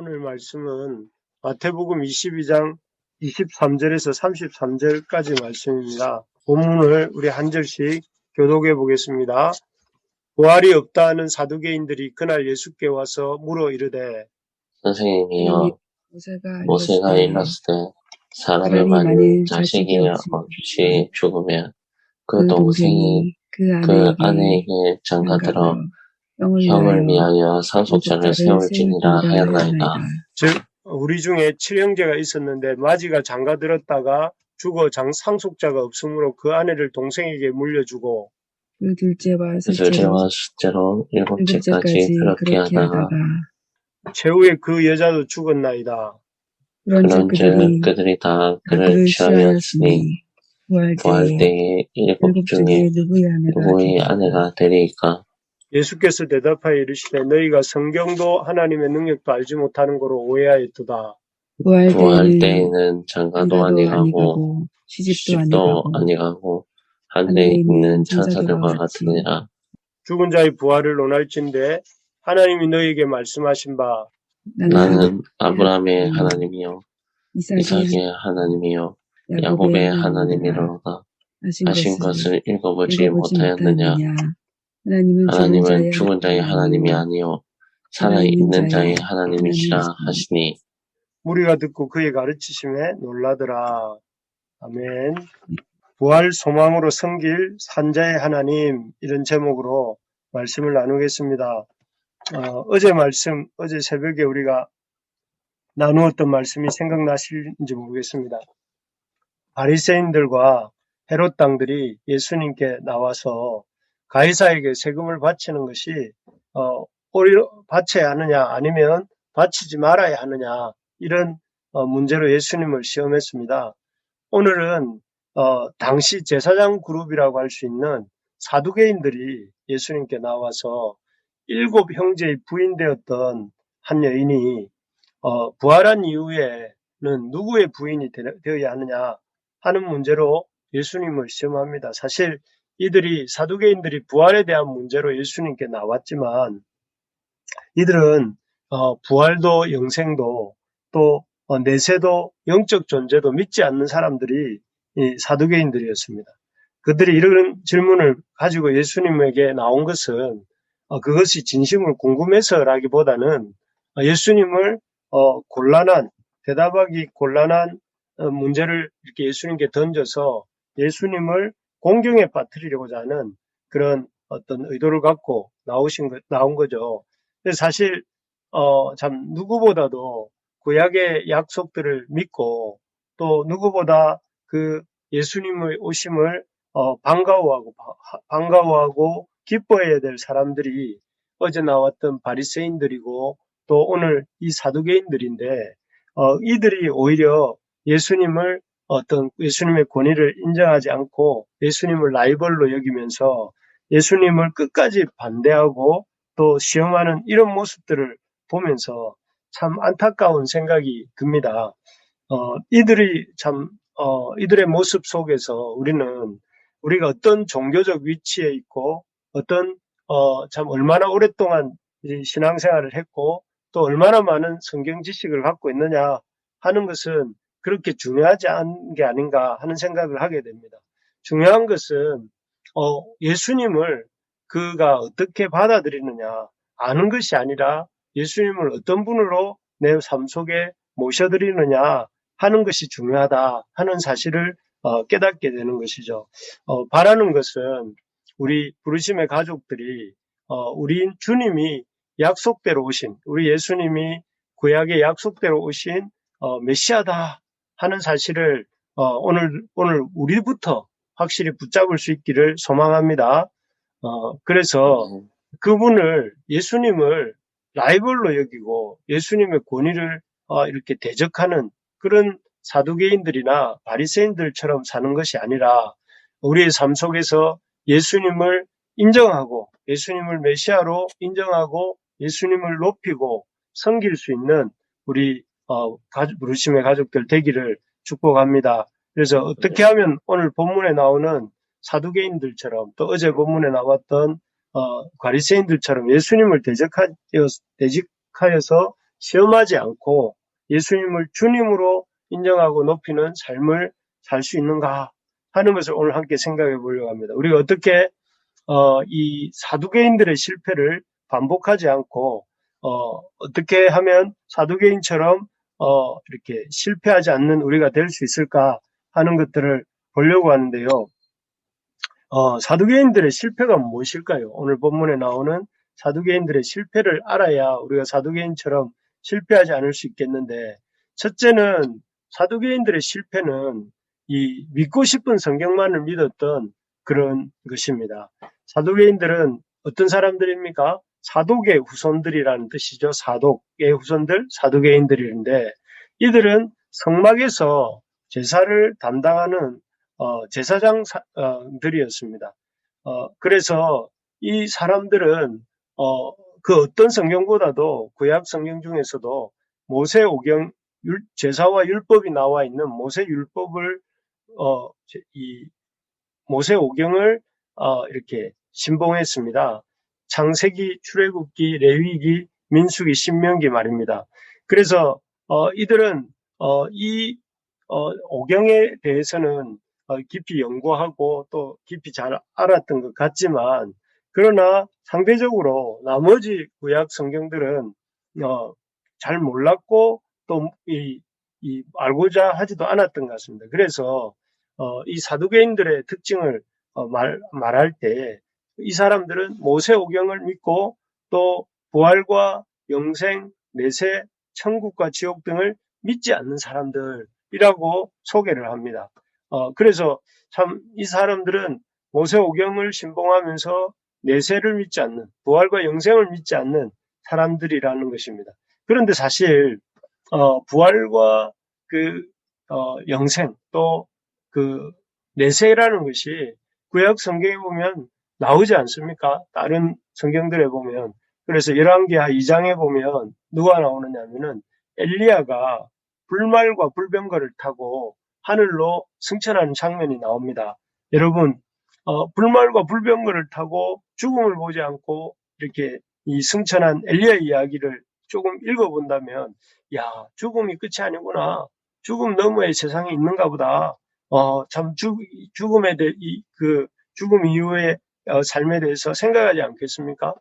오늘 말씀은 마태복음 22장 23절에서 33절까지 말씀입니다. 본문을 우리 한 절씩 교독해 보겠습니다. 부활이 없다 하는 사두개인들이 그날 예수께 와서 물어 이르되 선생님이여, 모세가 모세가 일렀을 때 사람이 만일 자식이 없이 죽으면 그그 동생이 그그 아내에게 아내에게 장가들어 형을 위하여 상속자를 세울지니라 하였나이다. 즉 우리 중에 칠형제가 있었는데 마지가 장가 들었다가 죽어 장 상속자가 없으므로 그 아내를 동생에게 물려주고 그 둘째와 셋째로 둘째와 숫째로 일곱째까지 일곱째까지 그렇게 하다가 최후에 그 여자도 죽었나이다. 그런즉 그들이 다 그를 취하였으니 부활 때에 일곱 중에 누구의? 아내가 되리이까 예수께서 대답하여 이르시되 너희가 성경도 하나님의 능력도 알지 못하는 거로 오해하였도다. 부활 때에는 때에는 장가도 아니하고 시집도 아니가고 하늘에 있는 천사들과 같으니라. 죽은 자의 부활을 논할진대 하나님이 너희에게 말씀하신 바. 나는 아브라함의 음, 하나님이요. 이삭의 하나님이요. 야곱의 하나님이로다. 하신 것을 읽어보지 못하였느냐? 못 하나님은 하나님은 죽은 자의 하나님이 아니요 살아 있는 자의 자의 하나님이시라. 하시니 무리가 듣고 그의 가르치심에 놀라더라. 아멘. 부활 소망으로 섬길 산자의 하나님 이런 제목으로 말씀을 나누겠습니다. 어, 제 말씀, 어제 새벽에 우리가 나누었던 말씀이 생각나실지 모르겠습니다. 바리새인들과 헤롯 당들이 예수님께 나와서 가이사에게 세금을 바치는 것이 어, 오히려 바쳐야 하느냐 아니면 바치지 말아야 하느냐 이런 어, 문제로 예수님을 시험했습니다. 오늘은 어, 당시 제사장 그룹이라고 할 수 있는 사두개인들이 예수님께 나와서 일곱 형제의 부인되었던 한 여인이 어, 부활한 이후에는 누구의 부인이 되, 되어야 하느냐 하는 문제로 예수님을 시험합니다. 사실 이들이 사두개인들이 부활에 대한 문제로 예수님께 나왔지만 이들은 어, 부활도 영생도 또 어, 내세도 영적 존재도 믿지 않는 사람들이 이 사두개인들이었습니다. 그들이 이런 질문을 가지고 예수님에게 나온 것은 어, 그것이 진심으로 궁금해서라기보다는 어, 예수님을 어, 곤란한 대답하기 곤란한 어, 문제를 이렇게 예수님께 던져서 예수님을 공경에 빠뜨리려고자 하는 그런 어떤 의도를 갖고 나오신 거, 나온 거죠. 사실 어, 참 누구보다도 구약의 약속들을 믿고 또 누구보다 그 예수님의 오심을 어, 반가워하고 바- 반가워하고 기뻐해야 될 사람들이 어제 나왔던 바리새인들이고 또 오늘 이 사두개인들인데 어, 이들이 오히려 예수님을 어떤 예수님의 권위를 인정하지 않고 예수님을 라이벌로 여기면서 예수님을 끝까지 반대하고 또 시험하는 이런 모습들을 보면서 참 안타까운 생각이 듭니다. 어, 이들이 참, 어, 이들의 모습 속에서 우리는 우리가 어떤 종교적 위치에 있고 어떤, 어, 참 얼마나 오랫동안 이 신앙생활을 했고 또 얼마나 많은 성경 지식을 갖고 있느냐 하는 것은 그렇게 중요하지 않은 게 아닌가 하는 생각을 하게 됩니다. 중요한 것은, 어, 예수님을 그가 어떻게 받아들이느냐 아는 것이 아니라 예수님을 어떤 분으로 내 삶 속에 모셔드리느냐 하는 것이 중요하다 하는 사실을 어, 깨닫게 되는 것이죠. 어, 바라는 것은 우리 부르심의 가족들이 어, 우리 주님이 약속대로 오신 우리 예수님이 구약의 약속대로 오신 어, 메시아다 하는 사실을 어, 오늘 오늘 우리부터 확실히 붙잡을 수 있기를 소망합니다. 어, 그래서 음, 그분을 예수님을 라이벌로 여기고 예수님의 권위를 어, 이렇게 대적하는 그런 사두개인들이나 바리새인들처럼 사는 것이 아니라 우리의 삶 속에서 예수님을 인정하고 예수님을 메시아로 인정하고 예수님을 높이고 섬길 수 있는 우리 어, 가족- 부르심의 가족들 되기를 축복합니다. 그래서 어떻게 하면 오늘 본문에 나오는 사두개인들처럼 또 어제 본문에 나왔던 어, 바리새인들처럼 예수님을 대적하, 대적하여서 시험하지 않고 예수님을 주님으로 인정하고 높이는 삶을 살 수 있는가 하는 것을 오늘 함께 생각해 보려고 합니다. 우리가 어떻게 어, 이 사두개인들의 실패를 반복하지 않고 어, 어떻게 하면 사두개인처럼 어, 이렇게 실패하지 않는 우리가 될 수 있을까 하는 것들을 보려고 하는데요. 어, 사두개인들의 실패가 무엇일까요? 오늘 본문에 나오는 사두개인들의 실패를 알아야 우리가 사두개인처럼 실패하지 않을 수 있겠는데, 첫째는 사두개인들의 실패는 이 믿고 싶은 성경만을 믿었던 그런 것입니다. 사두개인들은 어떤 사람들입니까? 사독의 후손들이라는 뜻이죠. 사독의 후손들, 사두개인들인데, 이들은 성막에서 제사를 담당하는 어, 제사장들이었습니다. 어, 그래서 이 사람들은 어, 그 어떤 성경보다도 구약 성경 중에서도 모세 오경 율- 제사와 율법이 나와 있는 모세 율법을 어, 제- 이 모세 오경을 어, 이렇게 신봉했습니다. 창세기, 출애굽기, 레위기, 민수기, 신명기 말입니다. 그래서 어, 이들은 어, 이 어, 오경에 대해서는 어, 깊이 연구하고 또 깊이 잘 알았던 것 같지만 그러나 상대적으로 나머지 구약 성경들은 어, 잘 몰랐고 또 이, 이 알고자 하지도 않았던 것 같습니다. 그래서 어, 이 사두개인들의 특징을 어, 말, 말할 때 이 사람들은 모세 오경을 믿고 또 부활과 영생, 내세, 천국과 지옥 등을 믿지 않는 사람들이라고 소개를 합니다. 어, 그래서 참 이 사람들은 모세 오경을 신봉하면서 내세를 믿지 않는, 부활과 영생을 믿지 않는 사람들이라는 것입니다. 그런데 사실, 어, 부활과 그, 어, 영생, 또 그, 내세라는 것이 구약 성경에 보면 나오지 않습니까? 다른 성경들에 보면. 그래서 열왕기하 2장에 보면 누가 나오느냐면은 엘리야가 불말과 불병거를 타고 하늘로 승천하는 장면이 나옵니다. 여러분, 어, 불말과 불병거를 타고 죽음을 보지 않고 이렇게 이 승천한 엘리야 이야기를 조금 읽어본다면, 야, 죽음이 끝이 아니구나. 죽음 너머에 세상이 있는가 보다. 어, 참 죽, 죽음에 대해 이, 그 죽음 이후의 어, 삶에 대해서 생각하지 않겠습니까?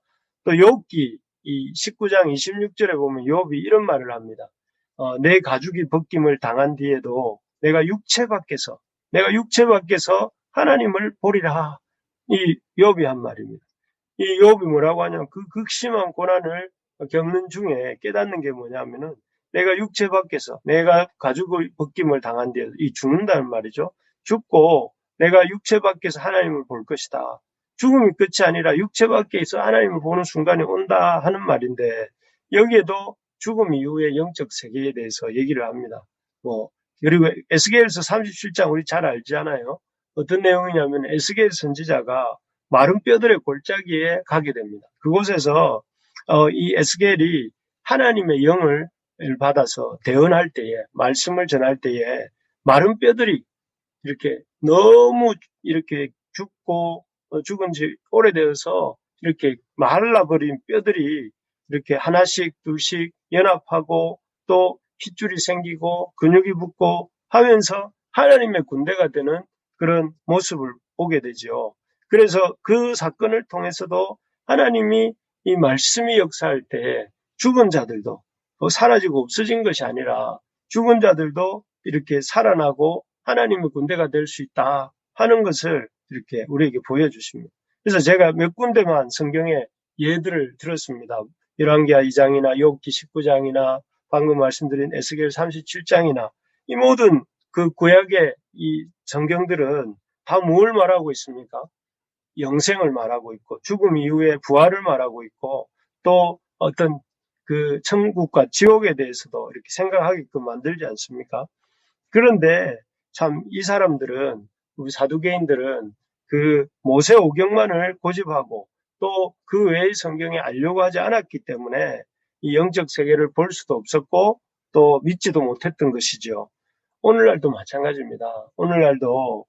또 욥기 이 19장 26절에 보면 욥이 이런 말을 합니다. 어, 내 가죽이 벗김을 당한 뒤에도 내가 육체 밖에서 내가 육체 밖에서 하나님을 보리라. 이 욥이 한 말입니다. 이 욥이 뭐라고 하냐면 그 극심한 고난을 겪는 중에 깨닫는 게 뭐냐면은 내가 육체 밖에서 내가 가죽을 벗김을 당한 뒤에 이 죽는다는 말이죠. 죽고 내가 육체 밖에서 하나님을 볼 것이다. 죽음이 끝이 아니라 육체 밖에 있어 하나님을 보는 순간이 온다 하는 말인데 여기에도 죽음 이후의 영적 세계에 대해서 얘기를 합니다. 뭐 그리고 에스겔서 37장 우리 잘 알잖아요. 어떤 내용이냐면 에스겔 선지자가 마른 뼈들의 골짜기에 가게 됩니다. 그곳에서 어, 이 에스겔이 하나님의 영을 받아서 대언할 때에 말씀을 전할 때에 마른 뼈들이 이렇게 너무 이렇게 죽고 어, 죽은 지 오래되어서 이렇게 말라버린 뼈들이 이렇게 하나씩 둘씩 연합하고 또 핏줄이 생기고 근육이 붙고 하면서 하나님의 군대가 되는 그런 모습을 보게 되죠. 그래서 그 사건을 통해서도 하나님이 이 말씀이 역사할 때 죽은 자들도 뭐 사라지고 없어진 것이 아니라 죽은 자들도 이렇게 살아나고 하나님의 군대가 될 수 있다 하는 것을 이렇게 우리에게 보여주십니다. 그래서 제가 몇 군데만 성경의 예들을 들었습니다. 열왕기하 2장이나 욥기 19장이나 방금 말씀드린 에스겔 37장이나 이 모든 그 구약의 이 성경들은 다 뭘 말하고 있습니까? 영생을 말하고 있고 죽음 이후에 부활을 말하고 있고 또 어떤 그 천국과 지옥에 대해서도 이렇게 생각하게끔 만들지 않습니까? 그런데 참 이 사람들은 우리 사두개인들은 그 모세 오경만을 고집하고 또 그 외의 성경에 알려고 하지 않았기 때문에 이 영적 세계를 볼 수도 없었고 또 믿지도 못했던 것이죠. 오늘날도 마찬가지입니다. 오늘날도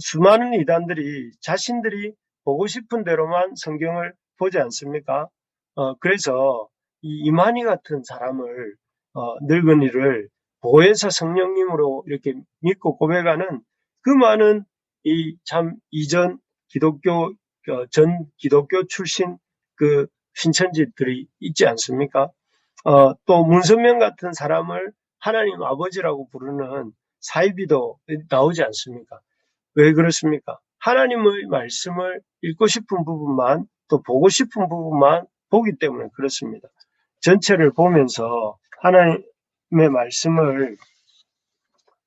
수많은 이단들이 자신들이 보고 싶은 대로만 성경을 보지 않습니까? 어, 그래서 이 이만희 같은 사람을 어, 늙은이를 보혜사 성령님으로 이렇게 믿고 고백하는 그 많은 이 참 이전 기독교 어, 전 기독교 출신 그 신천지들이 있지 않습니까? 어, 또 문선명 같은 사람을 하나님 아버지라고 부르는 사이비도 나오지 않습니까? 왜 그렇습니까? 하나님의 말씀을 읽고 싶은 부분만 또 보고 싶은 부분만 보기 때문에 그렇습니다. 전체를 보면서 하나님의 말씀을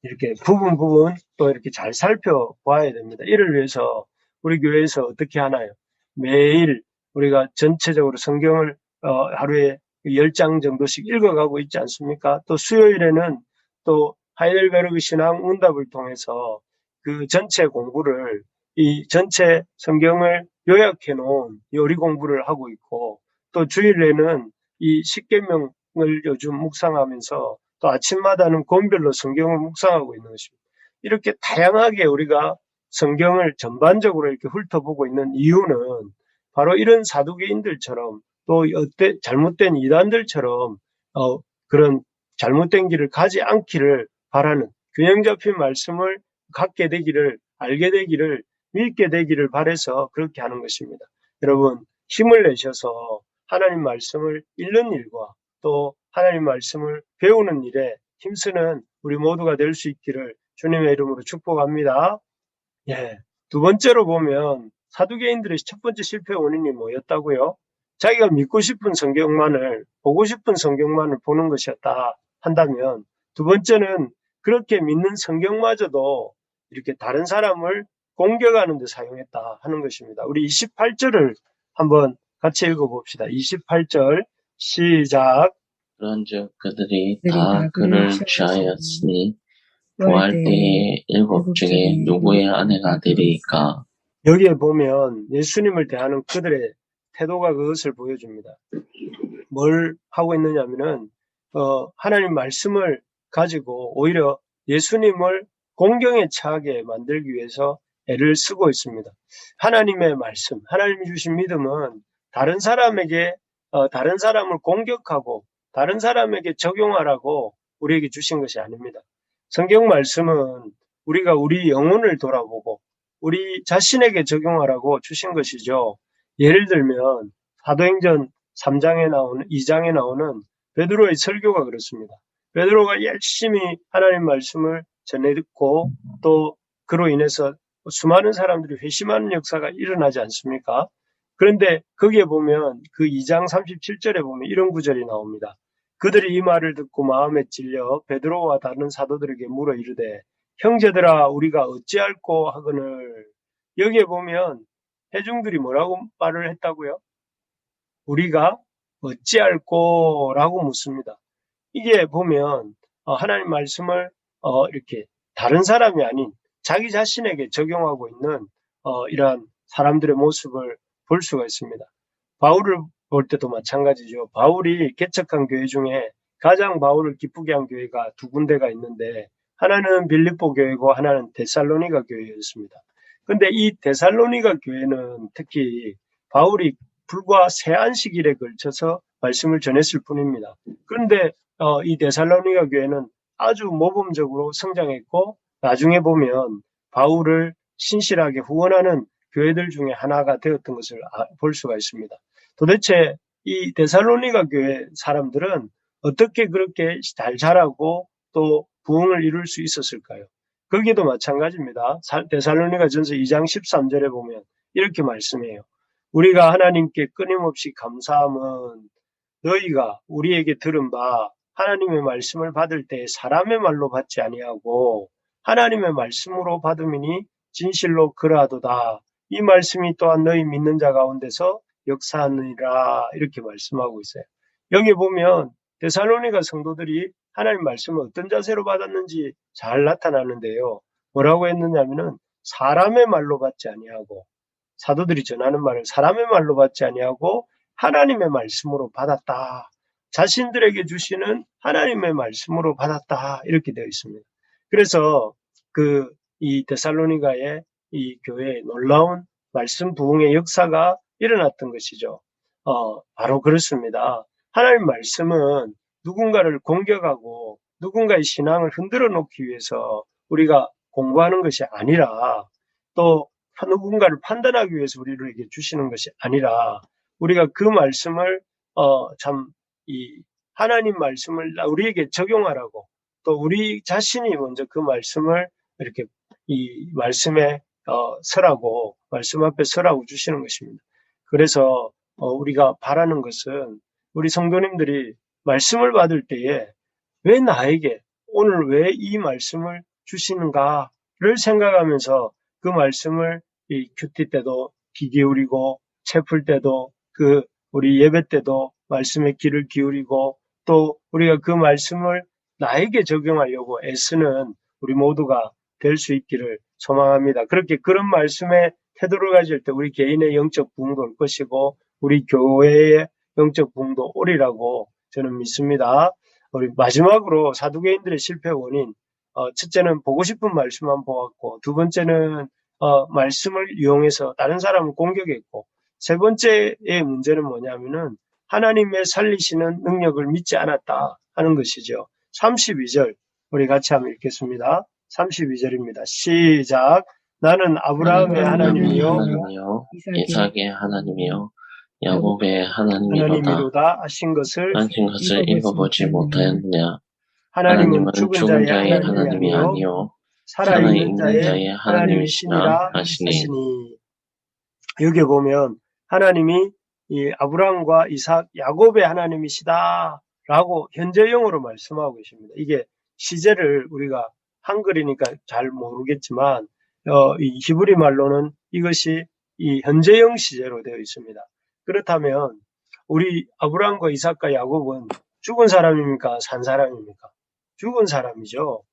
이렇게 부분 부분 또 이렇게 잘 살펴봐야 됩니다. 이를 위해서 우리 교회에서 어떻게 하나요? 매일 우리가 전체적으로 성경을 어, 하루에 10장 정도씩 읽어가고 있지 않습니까? 또 수요일에는 또 하이델베르그 신앙 문답을 통해서 그 전체 공부를 이 전체 성경을 요약해 놓은 요리 공부를 하고 있고 또 주일에는 이 십계명을 요즘 묵상하면서 또 아침마다는 권별로 성경을 묵상하고 있는 것입니다. 이렇게 다양하게 우리가 성경을 전반적으로 이렇게 훑어보고 있는 이유는 바로 이런 사두개인들처럼 또 어때 잘못된 이단들처럼 어, 그런 잘못된 길을 가지 않기를 바라는 균형 잡힌 말씀을 갖게 되기를 알게 되기를 믿게 되기를 바래서 그렇게 하는 것입니다. 여러분 힘을 내셔서 하나님 말씀을 읽는 일과 또 하나님 말씀을 배우는 일에 힘쓰는 우리 모두가 될 수 있기를 주님의 이름으로 축복합니다. 예. 두 번째로 보면 사두개인들의 첫 번째 실패 원인이 뭐였다고요? 자기가 믿고 싶은 성경만을 보고 싶은 성경만을 보는 것이었다 한다면 두 번째는 그렇게 믿는 성경마저도 이렇게 다른 사람을 공격하는 데 사용했다 하는 것입니다. 우리 28절을 한번 같이 읽어봅시다. 28절 시작 그런즉 그들이 그들이 다다 그를 취하였으니 부활 때에 일곱 중에 누구의 아내가 되리까? 여기에 보면 예수님을 대하는 그들의 태도가 그것을 보여줍니다. 뭘 하고 있느냐면은 어, 하나님 말씀을 가지고 오히려 예수님을 공경에 처하게 만들기 위해서 애를 쓰고 있습니다. 하나님의 말씀, 하나님이 주신 믿음은 다른 사람에게 어, 다른 사람을 공격하고 다른 사람에게 적용하라고 우리에게 주신 것이 아닙니다. 성경 말씀은 우리가 우리 영혼을 돌아보고 우리 자신에게 적용하라고 주신 것이죠. 예를 들면 사도행전 3장에 나오는 2장에 나오는 베드로의 설교가 그렇습니다. 베드로가 열심히 하나님 말씀을 전해 듣고 또 그로 인해서 수많은 사람들이 회심하는 역사가 일어나지 않습니까? 그런데 거기에 보면 그 2장 37절에 보면 이런 구절이 나옵니다. 그들이 이 말을 듣고 마음에 찔려 베드로와 다른 사도들에게 물어 이르되 형제들아 우리가 어찌할꼬 하거늘 여기에 보면 회중들이 뭐라고 말을 했다고요? 우리가 어찌할꼬라고 묻습니다. 이게 보면 어, 하나님 말씀을 어, 이렇게 다른 사람이 아닌 자기 자신에게 적용하고 있는 어, 이러한 사람들의 모습을 볼 수가 있습니다. 바울을 볼 때도 마찬가지죠. 바울이 개척한 교회 중에 가장 바울을 기쁘게 한 교회가 두 군데가 있는데 하나는 빌립보 교회고 하나는 데살로니가 교회였습니다. 근데 이 데살로니가 교회는 특히 바울이 불과 세 안식일에 걸쳐서 말씀을 전했을 뿐입니다. 그런데 어, 이 데살로니가 교회는 아주 모범적으로 성장했고 나중에 보면 바울을 신실하게 후원하는 교회들 중에 하나가 되었던 것을 아- 볼 수가 있습니다. 도대체 이 데살로니가 교회 사람들은 어떻게 그렇게 잘 자라고 또 부흥을 이룰 수 있었을까요? 거기도 마찬가지입니다. 사- 데살로니가 전서 2장 13절에 보면 이렇게 말씀해요. 우리가 하나님께 끊임없이 감사함은 너희가 우리에게 들은 바 하나님의 말씀을 받을 때 사람의 말로 받지 아니하고 하나님의 말씀으로 받음이니 진실로 그러하도다. 이 말씀이 또한 너희 믿는 자 가운데서 역사하느니라 이렇게 말씀하고 있어요. 여기 보면 데살로니가 성도들이 하나님 말씀을 어떤 자세로 받았는지 잘 나타나는데요. 뭐라고 했느냐면은 사람의 말로 받지 아니하고 사도들이 전하는 말을 사람의 말로 받지 아니하고 하나님의 말씀으로 받았다. 자신들에게 주시는 하나님의 말씀으로 받았다. 이렇게 되어 있습니다. 그래서 그 이 데살로니가의 이 교회의 놀라운 말씀 부흥의 역사가 일어났던 것이죠. 어, 바로 그렇습니다. 하나님 말씀은 누군가를 공격하고 누군가의 신앙을 흔들어 놓기 위해서 우리가 공부하는 것이 아니라 또 누군가를 판단하기 위해서 우리에게 주시는 것이 아니라 우리가 그 말씀을 어, 참, 이, 하나님 말씀을 우리에게 적용하라고 또 우리 자신이 먼저 그 말씀을 이렇게 이 말씀에 어, 서라고, 말씀 앞에 서라고 주시는 것입니다. 그래서 어, 우리가 바라는 것은 우리 성도님들이 말씀을 받을 때에 왜 나에게 오늘 왜 이 말씀을 주시는가를 생각하면서 그 말씀을 이 큐티 때도 귀 기울이고 채풀 때도 그 우리 예배 때도 말씀에 귀를 기울이고 또 우리가 그 말씀을 나에게 적용하려고 애쓰는 우리 모두가 될 수 있기를 소망합니다. 그렇게 그런 말씀에 태도를 가질 때 우리 개인의 영적 부흥도 올 것이고 우리 교회의 영적 부흥도 오리라고 저는 믿습니다. 우리 마지막으로 사두개인들의 실패 원인 어, 첫째는 보고 싶은 말씀만 보았고 두 번째는 어, 말씀을 이용해서 다른 사람을 공격했고 세 번째의 문제는 뭐냐면은 하나님의 살리시는 능력을 믿지 않았다 하는 것이죠. 32절 우리 같이 한번 읽겠습니다. 32절입니다. 시작. 나는 아브라함의 하나님이요. 하나님이요. 이삭의 하나님이요. 야곱의 하나님이로다. 하나님이로다 하신 것을 하신 것을 읽어보지 못하였느냐? 하나님은 죽은 죽은 자의 하나님이 아니요. 살아있는 자의 하나님이시니. 하시니. 여기 보면 하나님이 이 아브라함과 이삭, 야곱의 하나님이시다라고 현재형으로 말씀하고 계십니다. 이게 시제를 우리가 한글이니까 잘 모르겠지만 어, 이 히브리 말로는 이것이 이 현재형 시제로 되어 있습니다. 그렇다면 우리 아브라함과 이삭과 야곱은 죽은 사람입니까? 산 사람입니까? 죽은 사람이죠.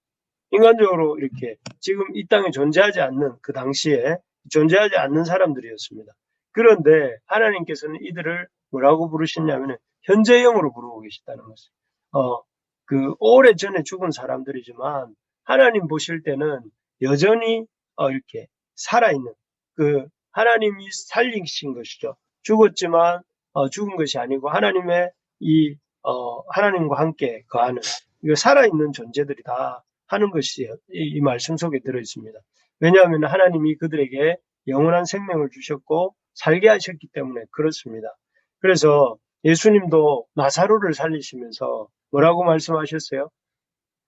인간적으로 이렇게 지금 이 땅에 존재하지 않는 그 당시에 존재하지 않는 사람들이었습니다. 그런데 하나님께서는 이들을 뭐라고 부르셨냐면 현재형으로 부르고 계시다는 것을. 어, 그 오래 전에 죽은 사람들이지만 하나님 보실 때는 여전히 어, 이렇게 살아있는 그 하나님이 살리신 것이죠. 죽었지만 어, 죽은 것이 아니고 하나님의 이 어, 하나님과 함께 거하는 이거 살아있는 존재들이다 하는 것이 이, 이 말씀 속에 들어 있습니다. 왜냐하면 하나님이 그들에게 영원한 생명을 주셨고 살게 하셨기 때문에 그렇습니다. 그래서 예수님도 나사로를 살리시면서 뭐라고 말씀하셨어요?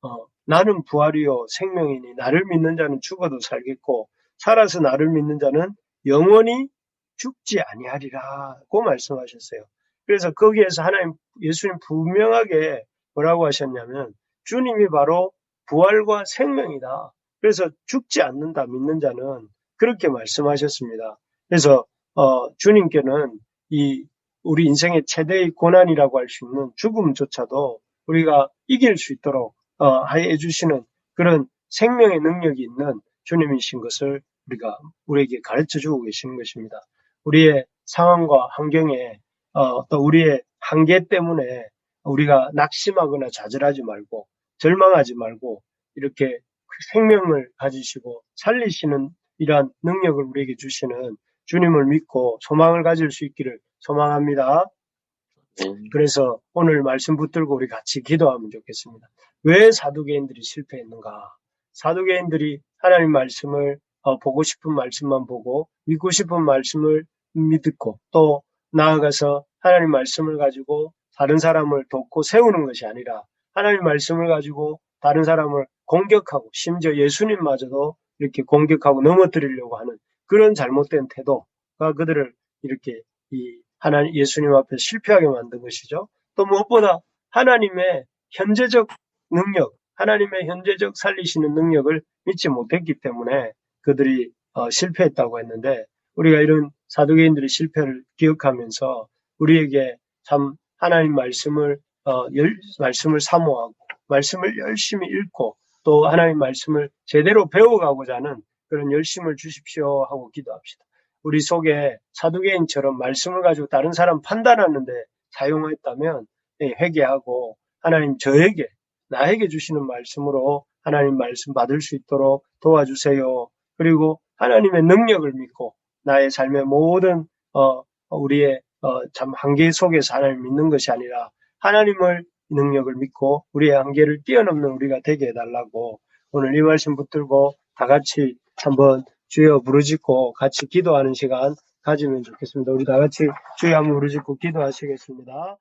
어, 나는 부활이요 생명이니 나를 믿는 자는 죽어도 살겠고 살아서 나를 믿는 자는 영원히 죽지 아니하리라고 말씀하셨어요. 그래서 거기에서 하나님 예수님 분명하게 뭐라고 하셨냐면 주님이 바로 부활과 생명이다. 그래서 죽지 않는다 믿는 자는 그렇게 말씀하셨습니다. 그래서 어, 주님께는 이 우리 인생의 최대의 고난이라고 할 수 있는 죽음조차도 우리가 이길 수 있도록 어, 하여 주시는 그런 생명의 능력이 있는 주님이신 것을 우리가 우리에게 가르쳐 주고 계시는 것입니다. 우리의 상황과 환경에 어, 또 우리의 한계 때문에 우리가 낙심하거나 좌절하지 말고 절망하지 말고 이렇게 생명을 가지시고 살리시는 이러한 능력을 우리에게 주시는 주님을 믿고 소망을 가질 수 있기를 소망합니다. 음, 그래서 오늘 말씀 붙들고 우리 같이 기도하면 좋겠습니다. 왜 사두개인들이 실패했는가? 사두개인들이 하나님 말씀을 어, 보고 싶은 말씀만 보고 믿고 싶은 말씀을 믿고 또 나아가서 하나님 말씀을 가지고 다른 사람을 돕고 세우는 것이 아니라 하나님 말씀을 가지고 다른 사람을 공격하고 심지어 예수님마저도 이렇게 공격하고 넘어뜨리려고 하는 그런 잘못된 태도가 그들을 이렇게 이 하나님 예수님 앞에 실패하게 만든 것이죠. 또 무엇보다 하나님의 현재적 능력, 하나님의 현재적 살리시는 능력을 믿지 못했기 때문에 그들이 어, 실패했다고 했는데 우리가 이런 사두개인들의 실패를 기억하면서 우리에게 참 하나님 말씀을 어, 열, 말씀을 사모하고 말씀을 열심히 읽고 또 하나님 말씀을 제대로 배워가고자 하는 그런 열심을 주십시오 하고 기도합시다. 우리 속에 사두개인처럼 말씀을 가지고 다른 사람 판단하는데 사용했다면 예, 회개하고 하나님 저에게 나에게 주시는 말씀으로 하나님 말씀 받을 수 있도록 도와주세요. 그리고 하나님의 능력을 믿고 나의 삶의 모든 어, 우리의 어, 참 한계 속에서 하나님 믿는 것이 아니라 하나님을 능력을 믿고 우리의 한계를 뛰어넘는 우리가 되게 해달라고 오늘 이 말씀 붙들고 다 같이 한번 주여 부르짖고 같이 기도하는 시간 가지면 좋겠습니다. 우리 다 같이 주여 한번 부르짖고 기도하시겠습니다.